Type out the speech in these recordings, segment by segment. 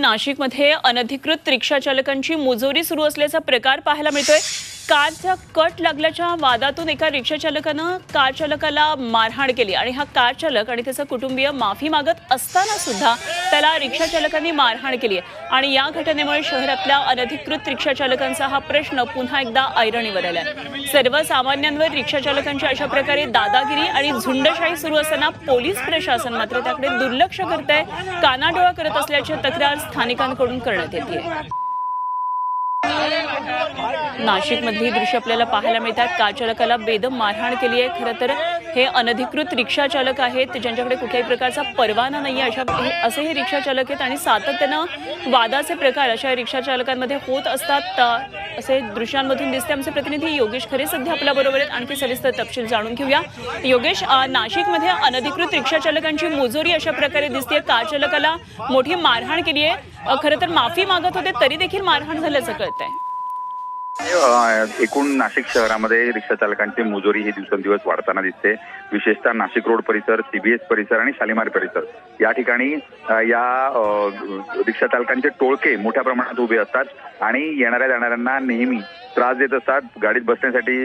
नाशिकमध्ये अनधिकृत रिक्षा चालकांची मुजोरी सुरू असल्याचा प्रकार पाहायला मिळतोय. कारचा कट लागल्याच्या वादातून एका रिक्षा चालकानं कार चालकाला मारहाण केली आणि हा कार चालक आणि त्याचा कुटुंबीय माफी मागत असताना सुद्धा त्याला रिक्षा चालकांनी मारहाण केली आहे. आणि या घटनेमुळे शहरातल्या अनधिकृत रिक्षाचालकांचा हा प्रश्न पुन्हा एकदा ऐरणीवर आलाय. सर्वसामान्यांवर रिक्षाचालकांची अशा प्रकारे दादागिरी आणि झुंडशाही सुरू असताना पोलीस प्रशासन मात्र त्याकडे दुर्लक्ष करत आहे कानाडोळा करत असल्याची तक्रार स्थानिकांकडून करण्यात येते. नाशिकमधली दृश्य आपल्याला पाहायला मिळतात. कार चालकाला बेदम मारहाण केली आहे. खरं तर हे अनधिकृत रिक्षा चालक आहेत ज्यांच्याकडे कुठल्याही प्रकारचा परवाना नाही आहे अशा असे हे रिक्षा चालक आहेत आणि सातत्यानं वादाचे प्रकार अशा रिक्षा चालकांमध्ये होत असतात. असे दृश्यांमधून दिसते. आमचे प्रतिनिधी योगेश खरे सध्या आपल्या बरोबर आहेत. आणखी सविस्तर तपशील जाणून घेऊया. योगेश नाशिकमध्ये अनधिकृत रिक्षा चालकांची मुजोरी अशा प्रकारे दिसते कार चालकाला मोठी मारहाण केली आहे खरं तर माफी मागत होते तरी देखील मारहाण झाल्याचं कळत आहे एकूण नाशिक शहरामध्ये रिक्षा चालकांची मुजोरी ही दिवसेंदिवस वाढताना दिसते. विशेषतः नाशिक रोड परिसर सीबीएस परिसर आणि शालिमार परिसर. या ठिकाणी या रिक्षा चालकांचे टोळके मोठ्या प्रमाणात उभे असतात आणि येणाऱ्या जाणाऱ्यांना नेहमी त्रास देत असतात. गाडीत बसण्यासाठी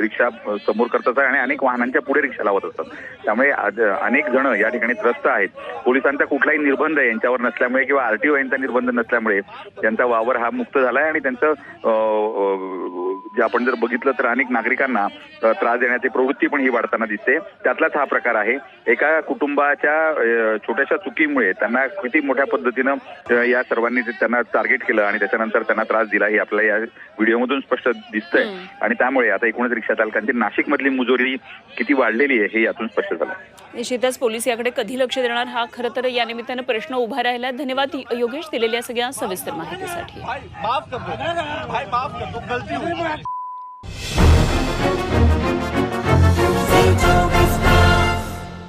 रिक्षा समोर करत असतात आणि अनेक वाहनांच्या पुढे रिक्षा लावत असतात. त्यामुळे आज अनेक जण या ठिकाणी त्रस्त आहेत. पोलिसांचा कुठलाही निर्बंध यांच्यावर नसल्यामुळे किंवा आरटीओ यांचा निर्बंध नसल्यामुळे त्यांचा वावर हा मुक्त झालाय आणि त्यांचं जे आपण जर बघितलं तर अनेक नागरिकांना त्रास देण्याची प्रवृत्ती पण ही वाढताना दिसते. त्यातलाच हा प्रकार आहे. एका कुटुंबाच्या छोट्याशा चुकीमुळे त्यांना किती मोठ्या पद्धतीनं या सर्वांनी त्यांना टार्गेट केलं आणि त्याच्यानंतर त्यांना त्रास दिला हे आपल्याला या व्हिडिओमधून स्पष्ट दिसतंय. आणि त्यामुळे आता एकूणच रिक्षा चालकांची नाशिकमधली मुजोरी किती वाढलेली आहे हे यातून स्पष्ट झालं. निश्चितच पोलीस याकडे कधी लक्ष देणार? हा खरं तर या निमित्तानं प्रश्न उभा राहिला. धन्यवाद योगेश दिलेल्या सगळ्या सविस्तर माहितीसाठी.